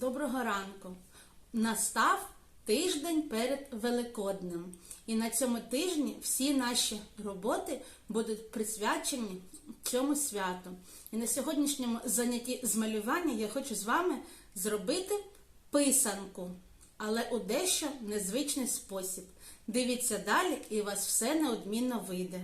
Доброго ранку! Настав тиждень перед Великоднем. І на цьому тижні всі наші роботи будуть присвячені цьому святу. І на сьогоднішньому занятті з малювання я хочу з вами зробити писанку, але у дещо незвичний спосіб. Дивіться далі, і у вас все неодмінно вийде.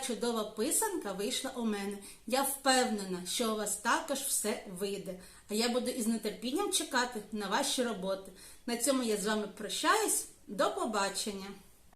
Чудова писанка вийшла у мене. Я впевнена, що у вас також все вийде. А я буду із нетерпінням чекати на ваші роботи. На цьому я з вами прощаюсь. До побачення!